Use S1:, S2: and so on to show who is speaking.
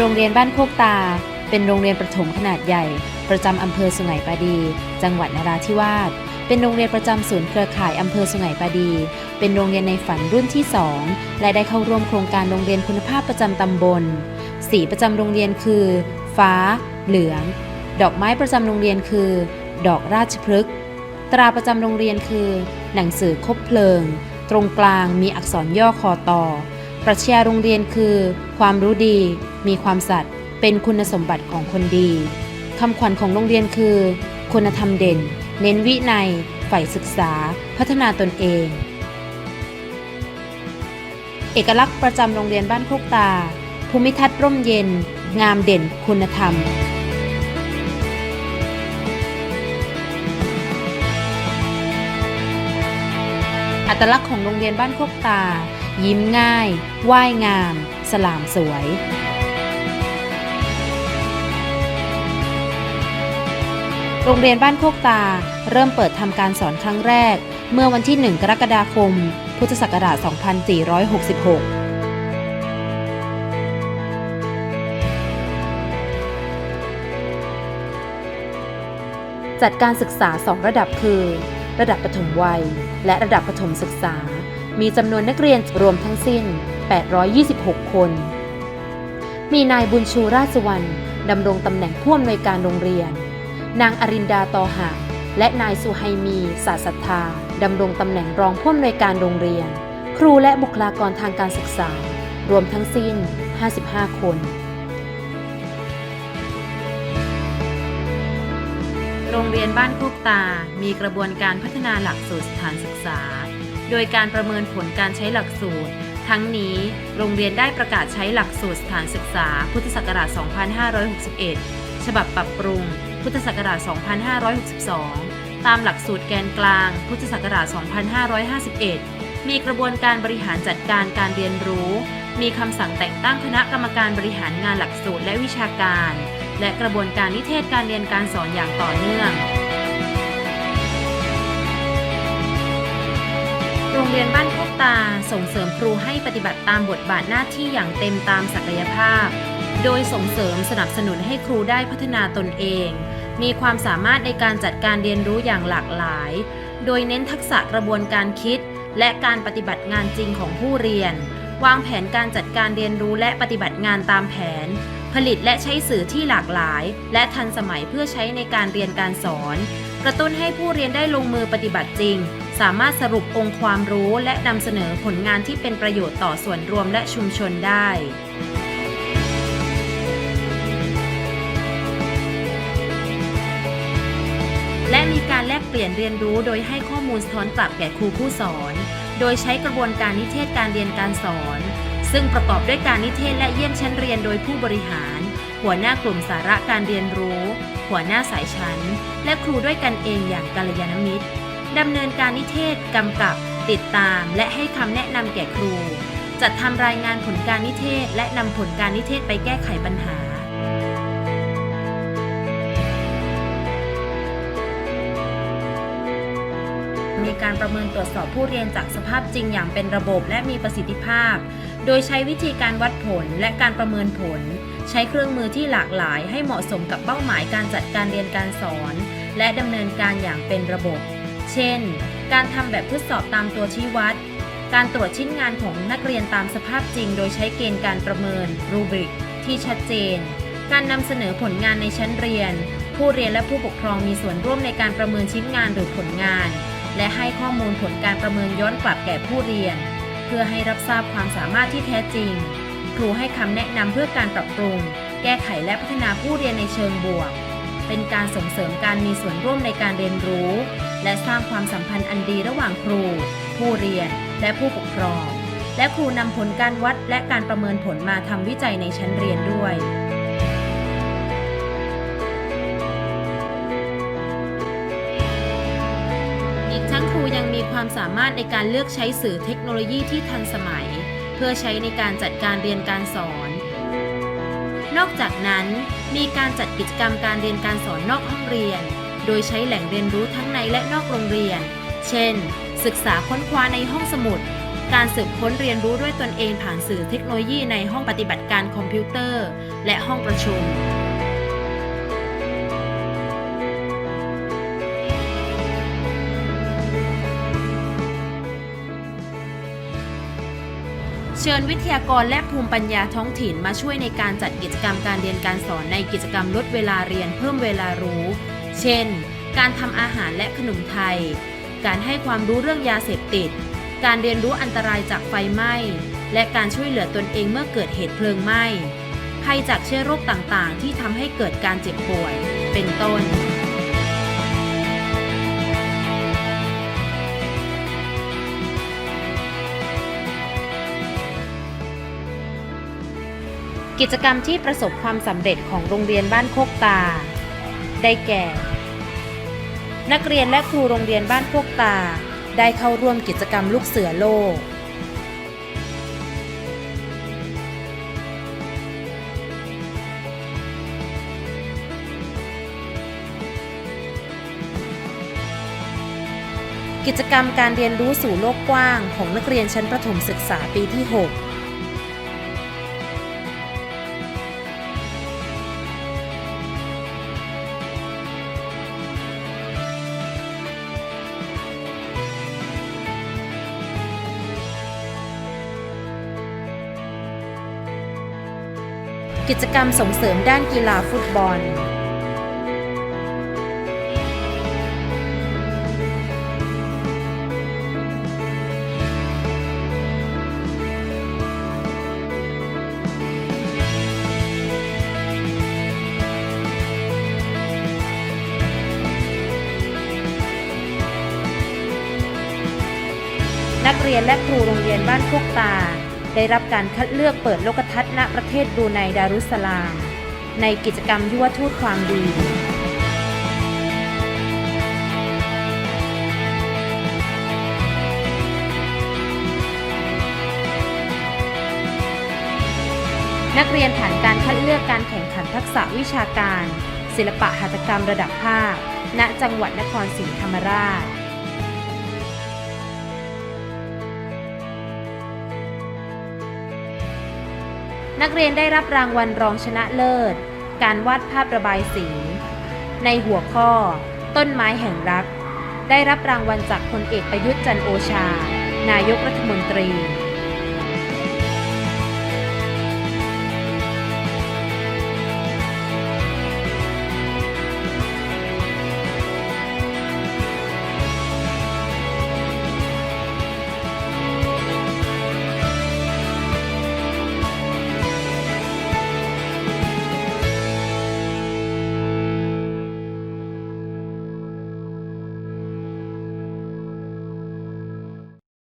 S1: โรงเรียนบ้านโคกตา เป็นโรงเรียนประถมขนาดใหญ่ ประจำอำเภอสุไหงปาดี จังหวัดนราธิวาส เป็นโรงเรียนประจำศูนย์เครือข่ายอำเภอสุไหงปาดี เป็นโรงเรียนในฝันรุ่นที่ 2 และได้เข้าร่วมโครงการโรงเรียนคุณภาพประจำตำบล สีประจำโรงเรียนคือ ฟ้า เหลือง ดอกไม้ประจำโรงเรียนคือ ดอกราชพฤกษ์ ตราประจำโรงเรียนคือ หนังสือคบเพลิง ตรงกลางมีอักษรย่อคอต่อ ปรัชญาโรงเรียนคือ ความรู้ดี มีความสัตย์เป็นคุณสมบัติของคนดีคำขวัญของโรงเรียนคือ คุณธรรมเด่น เน้นวินัยใฝ่ศึกษา พัฒนาตนเอง เอกลักษณ์ประจำโรงเรียนบ้านโคกตา ภูมิทัศน์ร่มเย็น งามเด่นคุณธรรม อัตลักษณ์ของโรงเรียนบ้านโคกตา ยิ้มง่าย ว่ายงาม สลามสวย โรงเรียนบ้านโคกตา เริ่มเปิดทำการสอนครั้งแรก เมื่อวันที่ 1 กรกฎาคม พุทธศักราช 2466จัดการศึกษา 2 ระดับคือ ระดับปฐมวัย และระดับประถมศึกษา มีจำนวนนักเรียนรวมทั้งสิ้น 826 คน มีนายบุญชูราชวรรณดำรงตำแหน่งผู้อำนวยการโรงเรียน นางอรินดาตอหะและนายสุไฮมีศาสัทธาดำรงตำแหน่งรองผู้อำนวยการโรงเรียน ครูและบุคลากรทางการศึกษา รวมทั้งสิ้น 55 คน โรงเรียนบ้านโคกตา มีกระบวนการพัฒนาหลักสูตรสถานศึกษา โดยการประเมินผลการใช้หลักสูตร ทั้งนี้โรงเรียนได้ประกาศใช้หลักสูตรสถานศึกษา พุทธศักราช 2561 ฉบับปรับปรุง พุทธศักราช 2562 ตามหลักสูตรแกนกลาง พุทธศักราช 2551 มีกระบวนการบริหารจัดการการเรียนรู้ มีคำสั่งแต่งตั้งคณะกรรมการบริหารงานหลักสูตรและวิชาการ และกระบวนการนิเทศการเรียนการสอนอย่างต่อเนื่อง โรงเรียนบ้านโคกตาส่งเสริมครูให้ปฏิบัติตามบทบาทหน้าที่อย่างเต็มตามศักยภาพ โดยส่งเสริมสนับสนุนให้ครูได้พัฒนาตนเอง มีความสามารถในการจัดการเรียนรู้อย่างหลากหลาย โดยเน้นทักษะกระบวนการคิด และการปฏิบัติงานจริงของผู้เรียน วางแผนการจัดการเรียนรู้และปฏิบัติงานตามแผน ลิตและใช้สื่อที่หลากหลาย และทันสมัยเพื่อใช้ในการเรียนการสอน กระตุ้นให้ผู้เรียนได้ลงมือปฏิบัติจริง สามารถสรุปองค์ความรู้และนำเสนอผลงานที่เป็นประโยชน์ต่อส่วนรวมและชุมชนได้และมีการแลกเปลี่ยนเรียนรู้โดยให้ข้อมูลสะท้อนกลับแก่ครูผู้สอน โดยใช้กระบวนการนิเทศการเรียนการสอน ซึ่งประกอบด้วยการนิเทศและเยี่ยมชั้นเรียนโดยผู้บริหาร หัวหน้ากลุ่มสาระการเรียนรู้ หัวหน้าสายชั้น และครูด้วยกันเองอย่างกัลยาณมิตรดำเนินการนิเทศกำกับ ติดตาม และให้คำแนะนำแก่ครู จัดทำรายงานผลการนิเทศ และนำผลการนิเทศไปแก้ไขปัญหา มีการประเมินตรวจสอบผู้เรียนจากสภาพจริงอย่างเป็นระบบและมีประสิทธิภาพ โดยใช้วิธีการวัดผลและการประเมินผล ใช้เครื่องมือที่หลากหลายให้เหมาะสมกับเป้าหมายการจัดการเรียนการสอน และดำเนินการอย่างเป็นระบบ เช่น การทำแบบทดสอบตามตัวชี้วัด การตรวจชิ้นงานของนักเรียนตามสภาพจริง โดยใช้เกณฑ์การประเมินรูบริกที่ชัดเจน การนำเสนอผลงานในชั้นเรียน ผู้เรียนและผู้ปกครองมีส่วนร่วมในการประเมินชิ้นงานหรือผลงาน และให้ข้อมูลผลการประเมินย้อนกลับแก่ผู้เรียน เพื่อให้รับทราบความสามารถที่แท้จริง ครูให้คำแนะนำเพื่อการปรับปรุง แก้ไขและพัฒนาผู้เรียนในเชิงบวก เป็นการส่งเสริมการมีส่วนร่วมในการเรียนรู้ และสร้างความสัมพันธ์อันดีระหว่างครู ผู้เรียน และผู้ปกครอง และครูนำผลการวัดและการประเมินผลมาทำวิจัยในชั้นเรียนด้วย รูยังมีความสามารถในการเลือกใช้สื่อเทคโนโลยีที่ทันสมัย เพื่อใช้ในการจัดการเรียนการสอน นอกจากนั้น มีการจัดกิจกรรมการเรียนการสอนนอกห้องเรียน โดยใช้แหล่งเรียนรู้ทั้งในและนอกโรงเรียน เช่น ศึกษาค้นคว้าในห้องสมุด การสืบค้นเรียนรู้ด้วยตนเองผ่านสื่อเทคโนโลยีในห้องปฏิบัติการคอมพิวเตอร์ และห้องประชุม ชิญวิทยากรและภูมิปัญญาท้องถิ่นมาช่วยในการจัดกิจกรรมการเรียนการสอนในกิจกรรมลดเวลาเรียนเพิ่มเวลารู้ เช่น การทำอาหารและขนมไทย การให้ความรู้เรื่องยาเสพติด การเรียนรู้อันตรายจากไฟไหม้ และการช่วยเหลือตนเองเมื่อเกิดเหตุเพลิงไหม้ภัยจากเชื้อโรคต่างๆ ที่ทำให้เกิดการเจ็บป่วย เป็นต้น กิจกรรมที่ประสบความสำเร็จของโรงเรียนบ้านโคกตา ได้แก่ นักเรียนและครูโรงเรียนบ้านโคกตา ได้เข้าร่วมกิจกรรมลูกเสือโลก กิจกรรมการเรียนรู้สู่โลกกว้างของนักเรียนชั้นประถมศึกษาปีที่ 6 กิจกรรมส่งเสริมด้านกีฬาฟุตบอล นักเรียนและครูโรงเรียนบ้านพวกตา ได้รับการคัดเลือกเปิดโลกทัศน์ณประเทศบรูไนดารุสสลาม ในกิจกรรมยุวทูตความดีนักเรียนผ่านการคัดเลือกการแข่งขันทักษะวิชาการ ศิลปะหัตถกรรมระดับภาค ณ จังหวัดนครศรีธรรมราช นักเรียนได้รับรางวัลรองชนะเลิศ การวาดภาพระบายสี ในหัวข้อ ต้นไม้แห่งรัก ได้รับรางวัลจากพลเอกประยุทธ์จันโอชา นายกรัฐมนตรี